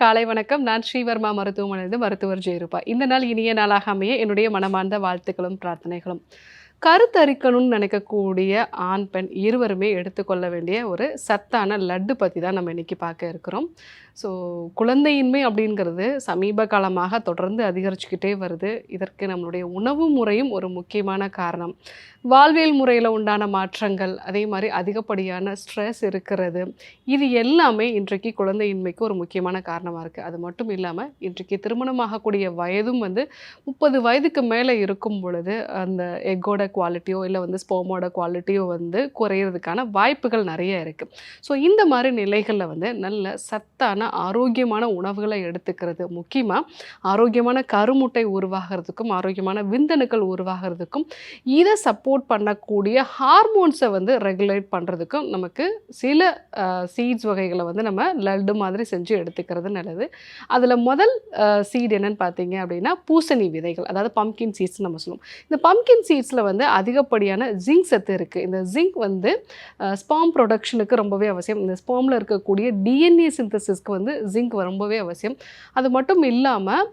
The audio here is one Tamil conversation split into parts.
காலை வணக்கம். நான் ஸ்ரீவர்மா மருத்துவமனையிலிருந்து மருத்துவர் ஜெயரூபா. இந்த நாள் இனிய நாளாக அமைய என்னுடைய மனமார்ந்த வாழ்த்துக்களும் பிரார்த்தனைகளும். கருத்தரிக்கணும்னு நினைக்கக்கூடிய ஆண் பெண் இருவருமே எடுத்துக்கொள்ள வேண்டிய ஒரு சத்தான லட்டு பற்றி தான் நம்ம இன்னைக்கு பார்க்க இருக்கிறோம். ஸோ குழந்தையின்மை அப்படிங்கிறது சமீப காலமாக தொடர்ந்து அதிகரிச்சுக்கிட்டே வருது. இதற்கு நம்மளுடைய உணவு முறையும் ஒரு முக்கியமான காரணம். வாழ்வியல் முறையில் உண்டான மாற்றங்கள் அதே மாதிரி அதிகப்படியான ஸ்ட்ரெஸ் இருக்கிறது. இது எல்லாமே இன்றைக்கு குழந்தையின்மைக்கு ஒரு முக்கியமான காரணமாக இருக்குது அது மட்டும் இல்லாமல் இன்றைக்கு திருமணமாகக்கூடிய வயதும் வந்து முப்பது வயதுக்கு மேலே இருக்கும் பொழுது அந்த எக்கோட குவாலிட்டியோ இல்லை வந்து ஸ்போமோட குவாலிட்டியோ வந்து குறையிறதுக்கான வாய்ப்புகள் நிறைய இருக்குது ஸோ இந்த மாதிரி நிலைகளில் வந்து நல்ல சத்தான ஆரோக்கியமான உணவுகளை எடுத்துக்கிறது. முக்கியமாக ஆரோக்கியமான கருமுட்டை உருவாகிறதுக்கும் ஆரோக்கியமான விந்தணுக்கள் உருவாகிறதுக்கும் இதை சப்போர்ட் பண்ணக்கூடிய ஹார்மோன்ஸை வந்து ரெகுலேட் பண்ணுறதுக்கும் நமக்கு சில சீட்ஸ் வகைகளை வந்து நம்ம லட்டு மாதிரி செஞ்சு எடுத்துக்கிறது நல்லது. அதில் முதல் சீட் என்னன்னு பார்த்தீங்க அப்படின்னா பூசணி விதைகள் அதாவது பம்கின் சீட்ஸ் நம்ம சொல்லுவோம். இந்த பம்கின் சீட்ஸில் வந்து அதிகப்படியான ஜிங்க் சத்து இருக்குது இந்த ஜிங்க் வந்து ஸ்பாம் ப்ரொடக்ஷனுக்கு ரொம்பவே அவசியம். இந்த ஸ்பாமில் இருக்கக்கூடிய டிஎன்ஏ சிந்தசிஸ்க்கு வந்து ஜிங்க் ரொம்பவே அவசியம். அது மட்டும் இல்லாமல்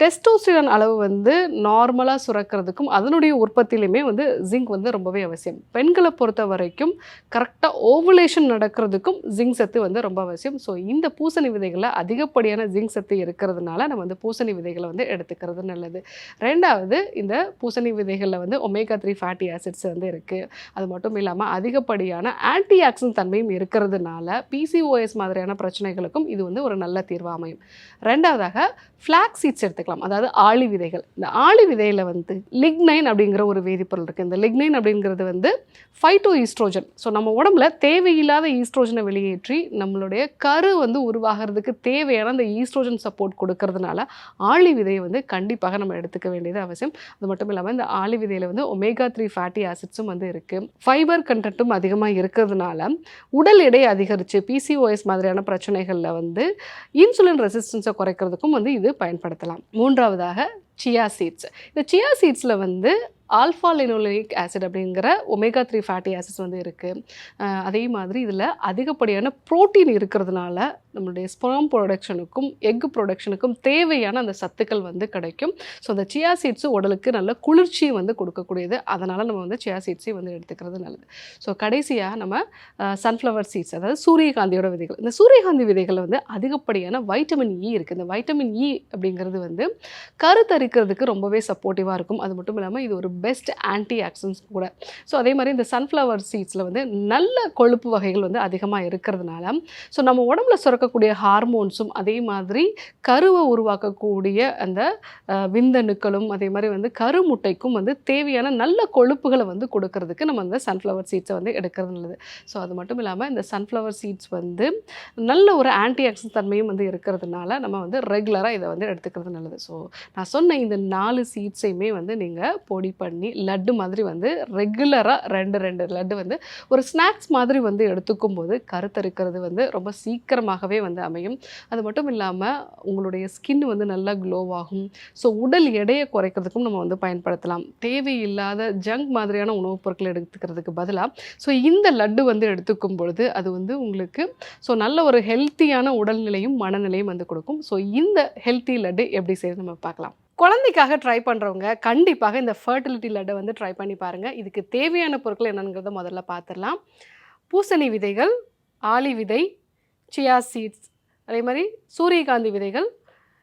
டெஸ்டோஸ்டிரான் அளவு வந்து நார்மலாக சுரக்கிறதுக்கும் அதனுடைய உற்பத்திலையுமே வந்து ஜிங்க் வந்து ரொம்பவே அவசியம். பெண்களை பொறுத்த வரைக்கும் கரெக்டாக ஓவுலேஷன் நடக்கிறதுக்கும் ஜிங்க் சத்து வந்து ரொம்ப அவசியம். ஸோ இந்த பூசணி விதைகளில் அதிகப்படியான ஜிங்க் சத்து இருக்கிறதுனால நம்ம வந்து பூசணி விதைகளை வந்து எடுத்துக்கிறது நல்லது. ரெண்டாவது இந்த பூசணி விதைகளில் வந்து ஒமேகா த்ரீ ஃபேட்டி ஆசிட்ஸ் வந்து இருக்குது அது மட்டும் இல்லாமல் அதிகப்படியான ஆன்டி ஆக்சிடென்ட் தன்மையும் இருக்கிறதுனால பிசிஓஎஸ் மாதிரியான பிரச்சனைகளுக்கும் இது வந்து ஒரு நல்ல தீர்வு அமையும். ரெண்டாவதாக ஃப்ளாக் சீட்ஸ் எடுத்துக்கலாம். அதாவது ஆளி விதைகள். இந்த ஆளி விதையில் வந்து லிக்னைன் அப்படிங்கிற ஒரு வேதிப்பொருள் இருக்குது இந்த லிக்னைன் அப்படிங்கிறது வந்து ஃபைட்டோ ஈஸ்ட்ரோஜன் ஸோ நம்ம உடம்புல தேவையில்லாத ஈஸ்ட்ரோஜனை வெளியேற்றி நம்மளுடைய கரு வந்து உருவாகிறதுக்கு தேவையான அந்த ஈஸ்ட்ரோஜன் சப்போர்ட் கொடுக்கறதுனால ஆளி விதையை வந்து கண்டிப்பாக நம்ம எடுத்துக்க வேண்டியது அவசியம். அது மட்டும் இல்லாமல் இந்த ஆளி விதையில் வந்து ஒமேகா த்ரீ ஃபேட்டி ஆசிட்ஸும் வந்து இருக்குது ஃபைபர் கண்டென்ட்டும் அதிகமாக இருக்கிறதுனால உடல் எடை அதிகரித்து பிசிஓஎஸ் மாதிரியான பிரச்சனைகளில் வந்து இன்சுலின் ரெசிஸ்டன்ஸை குறைக்கிறதுக்கும் வந்து இது பயன்படுத்தலாம். மூன்றாவதாக சியா சீட்ஸ் இந்த சியா சீட்ஸில் வந்து ஆல்ஃபா லினோலிக் ஆசிட் அப்படிங்கிற ஒமேகா த்ரீ ஃபேட்டி ஆசிட்ஸ் வந்து இருக்குது அதே மாதிரி இதில் அதிகப்படியான புரோட்டீன் இருக்கிறதுனால நம்மளுடைய ஸ்பெர்ம் ப்ரொடக்ஷனுக்கும் எக் ப்ரொடக்ஷனுக்கும் தேவையான அந்த சத்துக்கள் வந்து கிடைக்கும். ஸோ அந்த சியா சீட்ஸு உடலுக்கு நல்ல குளிர்ச்சியும் வந்து கொடுக்கக்கூடியது. அதனால் நம்ம வந்து சியா சீட்ஸையும் வந்து எடுத்துக்கிறது நல்லது. ஸோ கடைசியாக நம்ம சன்ஃப்ளவர் சீட்ஸ் அதாவது சூரியகாந்தியோட விதைகள். இந்த சூரியகாந்தி விதைகளில் வந்து அதிகப்படியான வைட்டமின் இ e இருக்குது இந்த வைட்டமின் இ e அப்படிங்கிறது வந்து கருத்தரிக்கிறதுக்கு ரொம்பவே சப்போர்ட்டிவாக இருக்கும். அது மட்டும் இல்லாமல் இது ஒரு பெஸ்ட் ஆன்டி ஆக்சிடன்ஸ் கூட. ஸோ அதே மாதிரி இந்த சன்ஃப்ளவர் சீட்ஸில் வந்து நல்ல கொழுப்பு வகைகள் வந்து அதிகமாக இருக்கிறதுனால ஸோ நம்ம உடம்புல சுரக்கக்கூடிய ஹார்மோன்ஸும் அதே மாதிரி கருவை உருவாக்கக்கூடிய அந்த விந்தணுக்களும் அதே மாதிரி வந்து கருமுட்டைக்கும் வந்து தேவையான நல்ல கொழுப்புகளை வந்து கொடுக்கறதுக்கு நம்ம அந்த சன்ஃப்ளவர் சீட்ஸை வந்து எடுக்கிறது நல்லது. ஸோ அது மட்டும் இல்லாமல் இந்த சன்ஃப்ளவர் சீட்ஸ் வந்து நல்ல ஒரு ஆன்டி ஆக்சிடன்ட் தன்மையும் வந்து இருக்கிறதுனால நம்ம வந்து ரெகுலராக இதை வந்து எடுத்துக்கிறது நல்லது. ஸோ நான் சொன்ன இந்த நாலு சீட்ஸையுமே வந்து நீங்கள் பொடி பண்ணி பண்ணி லட்டு மாதிரி வந்து ரெகுலராக ரெண்டு ரெண்டு லட்டு வந்து ஒரு ஸ்நாக்ஸ் மாதிரி வந்து எடுத்துக்கும் போது கருத்தரிக்கிறது வந்து ரொம்ப சீக்கிரமாகவே வந்து அமையும். அது மட்டும் இல்லாமல் உங்களுடைய ஸ்கின் வந்து நல்லா க்ளோவாகும் ஸோ உடல் எடையை குறைக்கிறதுக்கும் நம்ம வந்து பயன்படுத்தலாம். தேவையில்லாத ஜங்க் மாதிரியான உணவுப் பொருட்கள் எடுத்துக்கிறதுக்கு பதிலாக ஸோ இந்த லட்டு வந்து எடுத்துக்கும் பொழுது அது வந்து உங்களுக்கு ஸோ நல்ல ஒரு ஹெல்த்தியான உடல்நிலையும் மனநிலையும் வந்து கொடுக்கும். ஸோ இந்த ஹெல்த்தி லட்டு எப்படி செய்யுது நம்ம பார்க்கலாம். குழந்தைக்காக ட்ரை பண்ணுறவங்க கண்டிப்பாக இந்த ஃபர்டிலிட்டி லட்டை வந்து ட்ரை பண்ணி பாருங்கள் இதுக்கு தேவையான பொருட்கள் என்னங்கிறத முதல்ல பார்த்துடலாம் பூசணி விதைகள் ஆலி விதை சியா சீட்ஸ் அதே மாதிரி சூரியகாந்தி விதைகள்.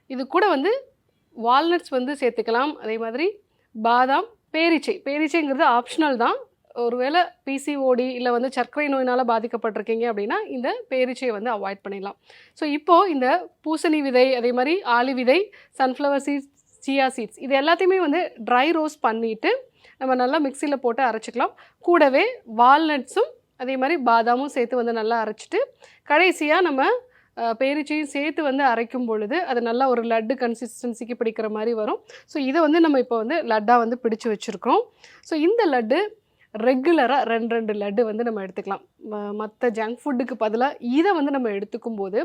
இது கூட வந்து வால்நட்ஸ் வந்து சேர்த்துக்கலாம். அதே மாதிரி பாதாம் பேரிச்சை. பேரிச்சைங்கிறது ஆப்ஷனல் தான். ஒருவேளை பிசிஓடி இல்லை வந்து சர்க்கரை நோயினால் பாதிக்கப்பட்டிருக்கீங்க அப்படின்னா இந்த பேரிச்சையை வந்து அவாய்ட் பண்ணிடலாம். ஸோ இப்போது இந்த பூசணி விதை அதே மாதிரி ஆலி விதை சன்ஃப்ளவர் சீட்ஸ் சியா சீட்ஸ். இது எல்லாத்தையுமே வந்து ட்ரை ரோஸ்ட் பண்ணிவிட்டு நம்ம நல்லா மிக்சியில் போட்டு அரைச்சிக்கலாம். கூடவே வால்நட்ஸும் அதே மாதிரி பாதாமும் சேர்த்து வந்து நல்லா அரைச்சிட்டு கடைசியாக நம்ம பேரிச்சையும் சேர்த்து வந்து அரைக்கும் பொழுது அது நல்லா ஒரு லட்டு கன்சிஸ்டன்சிக்கு பிடிக்கிற மாதிரி வரும். ஸோ இதை வந்து நம்ம இப்போ வந்து லட்டாக வந்து பிடிச்சி வச்சுருக்கோம் ஸோ இந்த லட்டு ரெகுலராக ரெண்டு ரெண்டு லட்டு வந்து நம்ம எடுத்துக்கலாம். மற்ற ஜங்க் ஃபுட்டுக்கு பதிலாக இதை வந்து நம்ம எடுத்துக்கும் போது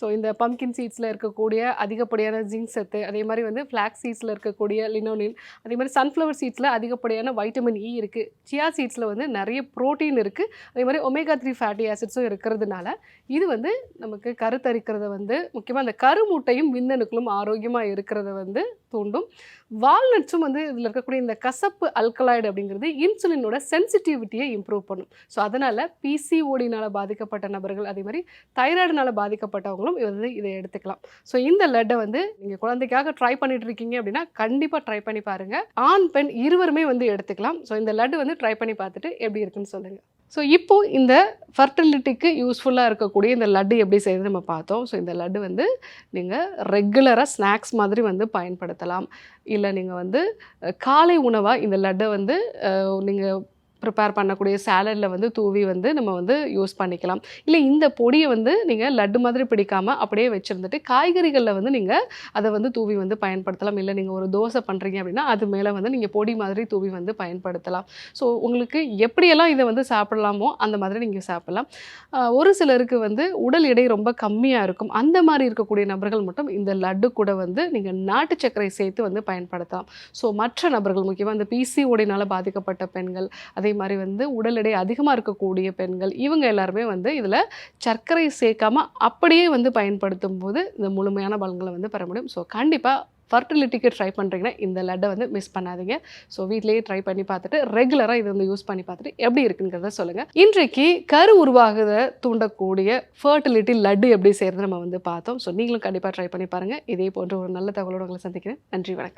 ஸோ இந்த பம்கின் சீட்ஸில் இருக்கக்கூடிய அதிகப்படியான ஜிங்க் சத்து அதே மாதிரி வந்து ஃப்ளாக் சீட்ஸில் இருக்கக்கூடிய லினோனின் அதே மாதிரி சன்ஃப்ளவர் சீட்ஸில் அதிகப்படியான வைட்டமின் இ இருக்குது சியா சீட்ஸில் வந்து நிறைய ப்ரோட்டீன் இருக்குது அதே மாதிரி ஒமேகா த்ரீ ஃபேட்டி ஆசிட்ஸும் இருக்கிறதுனால இது வந்து நமக்கு கருத்தரிக்கிறத வந்து முக்கியமாக அந்த கருமுட்டையும் விந்தணுக்களும் ஆரோக்கியமாக இருக்கிறத வந்து தூண்டும். வால்நட்ஸும் வந்து இதில் இருக்கக்கூடிய இந்த கசப்பு அல்கலாய்டு அப்படிங்கிறது இன்சுலினோட சென்சிட்டிவிட்டியை இம்ப்ரூவ் பண்ணும். ஸோ அதனால் பிசிஓடினால் பாதிக்கப்பட்ட நபர்கள் அதே மாதிரி தைராய்டுனால் பாதிக்கப்பட்டவங்களும் இது வந்து இதை எடுத்துக்கலாம். ஸோ இந்த லட்டை வந்து நீங்கள் குழந்தைக்காக ட்ரை பண்ணிட்டு இருக்கீங்க அப்படின்னா கண்டிப்பாக ட்ரை பண்ணி பாருங்கள் ஆண் பெண் இருவருமே வந்து எடுத்துக்கலாம். ஸோ இந்த லட்டு வந்து ட்ரை பண்ணி பார்த்துட்டு எப்படி இருக்குன்னு சொல்லுங்கள் ஸோ இப்போ இந்த ஃபர்டிலிட்டிக்கு யூஸ்ஃபுல்லாக இருக்கக்கூடிய இந்த லட்டு எப்படி செய்யுது நம்ம பார்த்தோம். ஸோ இந்த லட்டு வந்து நீங்கள் ரெகுலராக ஸ்நாக்ஸ் மாதிரி வந்து பயன்படுத்தலாம். இல்லை நீங்கள் வந்து காலை உணவாக இந்த லட்டை வந்து நீங்கள் ப்ரிப்பேர் பண்ணக்கூடிய சேலடில் வந்து தூவி வந்து நம்ம வந்து யூஸ் பண்ணிக்கலாம். இல்லை இந்த பொடியை வந்து நீங்கள் லட்டு மாதிரி பிடிக்காமல் அப்படியே வச்சுருந்துட்டு காய்கறிகளில் வந்து நீங்கள் அதை வந்து தூவி வந்து பயன்படுத்தலாம். இல்லை நீங்கள் ஒரு தோசை பண்ணுறீங்க அப்படின்னா அது மேலே வந்து நீங்கள் பொடி மாதிரி தூவி வந்து பயன்படுத்தலாம். ஸோ உங்களுக்கு எப்படியெல்லாம் இதை வந்து சாப்பிடலாமோ அந்த மாதிரி நீங்கள் சாப்பிடலாம். ஒரு சிலருக்கு வந்து உடல் எடை ரொம்ப கம்மியாக இருக்கும். அந்த மாதிரி இருக்கக்கூடிய நபர்கள் மட்டும் இந்த லட்டு கூட வந்து நீங்கள் நாட்டு சர்க்கரை சேர்த்து வந்து பயன்படுத்தலாம். ஸோ மற்ற நபர்கள் முக்கியமாக இந்த பிசிஓடினால் பாதிக்கப்பட்ட பெண்கள் அதே மாதிரி வந்து உடல் எடை அதிகமாக இருக்கக்கூடிய பெண்கள் இவங்க எல்லாருமே வந்து இதில் சர்க்கரை சேர்க்காமல் அப்படியே வந்து பயன்படுத்தும் போது இந்த முழுமையான பலன்களை வந்து பெற முடியும். ஸோ கண்டிப்பாக ஃபர்டிலிட்டிக்கு ட்ரை பண்ணுறீங்கன்னா இந்த லட்டை வந்து மிஸ் பண்ணாதீங்க. ஸோ வீட்லேயே ட்ரை பண்ணி பார்த்துட்டு ரெகுலராக இதை வந்து யூஸ் பண்ணி பார்த்துட்டு எப்படி இருக்குங்கிறத சொல்லுங்கள் இன்றைக்கு கரு உருவாகுத தூண்டக்கூடிய ஃபர்டிலிட்டி லட்டு எப்படி செய்கிறது நம்ம வந்து பார்த்தோம். ஸோ நீங்களும் கண்டிப்பாக ட்ரை பண்ணி பாருங்கள் இதே போன்ற ஒரு நல்ல தகவலோடு உங்களை சந்திக்கிறேன். நன்றி வணக்கம்.